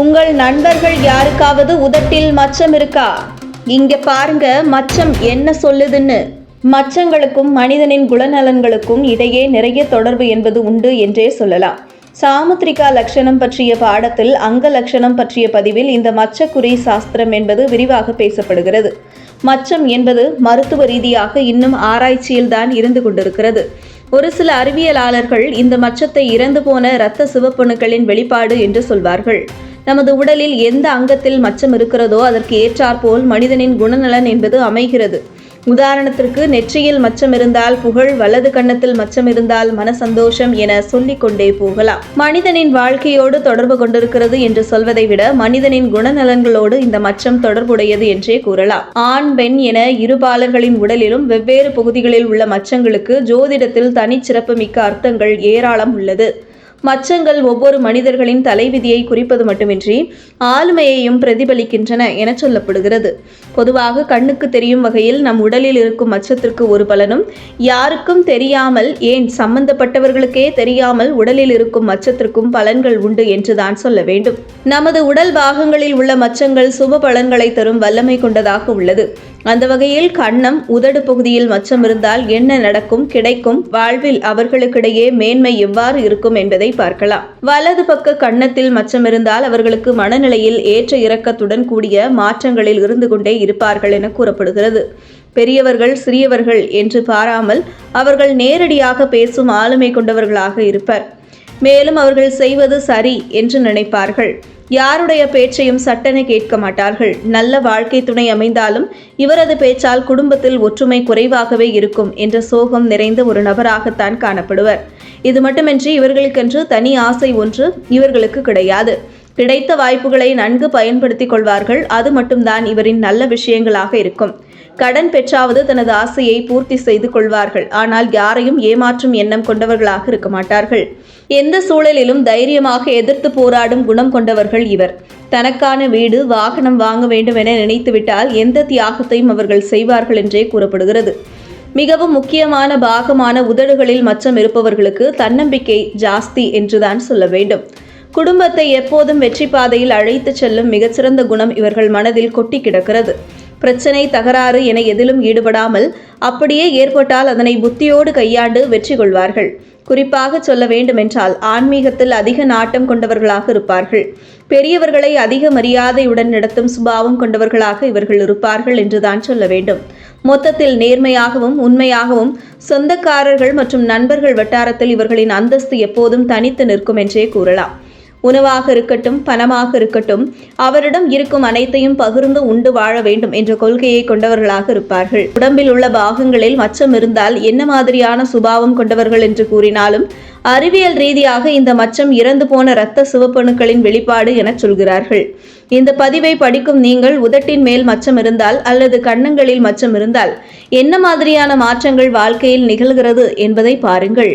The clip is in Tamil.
உங்கள் நண்பர்கள் யாருக்காவது உதட்டில் மச்சம் இருக்கா? இங்க பாருங்க மச்சம் என்ன சொல்லுதுன்னு. மச்சங்களுக்கும் மனிதனின் குணநலன்களுக்கும் இடையே நிறைய தொடர்பு என்பது உண்டு என்றே சொல்லலாம். சாமுத்திரிகா லட்சணம் பற்றிய பாடத்தில் அங்க லட்சணம் பற்றிய பதிவில் இந்த மச்சக்குறி சாஸ்திரம் என்பது விரிவாக பேசப்படுகிறது. மச்சம் என்பது மருத்துவ ரீதியாக இன்னும் ஆராய்ச்சியில் தான் இருந்து கொண்டிருக்கிறது. ஒரு சில அறிவியலாளர்கள் இந்த மச்சத்தை இறந்து போன இரத்த சிவப்பணுக்களின் வெளிப்பாடு என்று சொல்வார்கள். நமது உடலில் எந்த அங்கத்தில் மச்சம் இருக்கிறதோ அதற்கு ஏற்றாற்போல் மனிதனின் குணநலன் என்பது அமைகிறது. உதாரணத்திற்கு நெற்றியில் மச்சம் இருந்தால் புகழ் வலது கன்னத்தில் மச்சம் இருந்தால் மன சந்தோஷம் என சொல்லிக் கொண்டே போகலாம். மனிதனின் வாழ்க்கையோடு தொடர்பு கொண்டிருக்கிறது என்று சொல்வதை விட மனிதனின் குணநலன்களோடு இந்த மச்சம் தொடர்புடையது என்றே கூறலாம். ஆண் பெண் என இருபாலர்களின் உடலிலும் வெவ்வேறு பகுதிகளில் உள்ள மச்சங்களுக்கு ஜோதிடத்தில் தனிச்சிறப்பு மிக்க அர்த்தங்கள் ஏராளம் உள்ளது. மச்சங்கள் ஒவ்வொரு மனிதர்களின் தலைவிதியை குறிப்பது மட்டுமின்றி ஆளுமையையும் பிரதிபலிக்கின்றன என சொல்லப்படுகிறது. பொதுவாக கண்ணுக்கு தெரியும் வகையில் நம் உடலில் இருக்கும் மச்சத்திற்கு ஒரு பலனும் யாருக்கும் தெரியாமல் ஏன் சம்பந்தப்பட்டவர்களுக்கே தெரியாமல் உடலில் இருக்கும் மச்சத்திற்கும் பலன்கள் உண்டு என்றுதான் சொல்ல வேண்டும். நமது உடல் பாகங்களில் உள்ள மச்சங்கள் சுப பலன்களை தரும் வல்லமை கொண்டதாக உள்ளது. அந்த வகையில் கண்ணம் உதடு பகுதியில் மச்சம் இருந்தால் என்ன நடக்கும் கிடைக்கும் வாழ்வில் அவர்களுக்கிடையே மேன்மை எவ்வாறு இருக்கும் என்பதை பார்க்கலாம். வலது பக்க கன்னத்தில் மச்சம் இருந்தால் அவர்களுக்கு மனநிலையில் ஏற்ற இறக்கத்துடன் கூடிய மாற்றங்களில் இருந்து கொண்டே இருப்பார்கள் என கூறப்படுகிறது. பெரியவர்கள் சிறியவர்கள் என்று பாராமல் அவர்கள் நேரடியாக பேசும் ஆளுமை கொண்டவர்களாக இருப்பர். மேலும் அவர்கள் செய்வது சரி என்று நினைப்பார்கள். யாருடைய பேச்சையும் சட்டென கேட்க மாட்டார்கள். நல்ல வாழ்க்கை துணை அமைந்தாலும் இவரது பேச்சால் குடும்பத்தில் ஒற்றுமை குறைவாகவே இருக்கும் என்ற சோகம் நிறைந்த ஒரு நபராகத்தான் காணப்படுவர். இது மட்டுமின்றி இவர்களுக்கென்று தனி ஆசை ஒன்று இவர்களுக்கு கிடையாது. கிடைத்த வாய்ப்புகளை நன்கு பயன்படுத்திக் கொள்வார்கள். அது மட்டும்தான் இவரின் நல்ல விஷயங்களாக இருக்கும். கடன் பெற்றாவது தனது ஆசையை பூர்த்தி செய்து கொள்வார்கள். ஆனால் யாரையும் ஏமாற்றும் எண்ணம் கொண்டவர்களாக இருக்க மாட்டார்கள். எந்த சூழலிலும் தைரியமாக எதிர்த்து போராடும் குணம் கொண்டவர்கள் இவர். தனக்கான வீடு வாகனம் வாங்க வேண்டும் என நினைத்துவிட்டால் எந்த தியாகத்தையும் அவர்கள் செய்வார்கள் என்றே கூறப்படுகிறது. மிகவும் முக்கியமான பாகமான உதடுகளில் மச்சம் இருப்பவர்களுக்கு தன்னம்பிக்கை ஜாஸ்தி என்றுதான் சொல்ல வேண்டும். குடும்பத்தை எப்போதும் வெற்றி பாதையில் அழைத்துச் செல்லும் மிகச்சிறந்த குணம் இவர்கள் மனதில் கொட்டி கிடக்கிறது. பிரச்சனை தகராறு என எதிலும் ஈடுபடாமல் அப்படியே ஏற்பட்டால் அதனை புத்தியோடு கையாண்டு வெற்றி கொள்வார்கள். குறிப்பாக சொல்ல வேண்டுமென்றால் ஆன்மீகத்தில் அதிக நாட்டம் கொண்டவர்களாக இருப்பார்கள். பெரியவர்களை அதிக மரியாதையுடன் நடத்தும் சுபாவம் கொண்டவர்களாக இவர்கள் இருப்பார்கள் என்றுதான் சொல்ல வேண்டும். மொத்தத்தில் நேர்மையாகவும் உண்மையாகவும் சொந்தக்காரர்கள் மற்றும் நண்பர்கள் வட்டாரத்தில் இவர்களின் அந்தஸ்து எப்போதும் தனித்து நிற்கும் என்றே கூறலாம். உணவாக இருக்கட்டும் பணமாக இருக்கட்டும் அவரிடம் இருக்கும் அனைத்தையும் பகிர்ந்து உண்டு வாழ வேண்டும் என்ற கொள்கையை கொண்டவர்களாக இருப்பார்கள். உடம்பில் உள்ள பாகங்களில் மச்சம் இருந்தால் என்ன மாதிரியான சுபாவம் கொண்டவர்கள் என்று கூறினாலும் அறிவியல் ரீதியாக இந்த மச்சம் இறந்து போன இரத்த சிவப்பணுக்களின் வெளிப்பாடு என சொல்கிறார்கள். இந்த பதிவை படிக்கும் நீங்கள் உதட்டின் மேல் மச்சம் இருந்தால் அல்லது கண்ணங்களில் மச்சம் இருந்தால் என்ன மாதிரியான மாற்றங்கள் வாழ்க்கையில் நிகழ்கிறது என்பதை பாருங்கள்.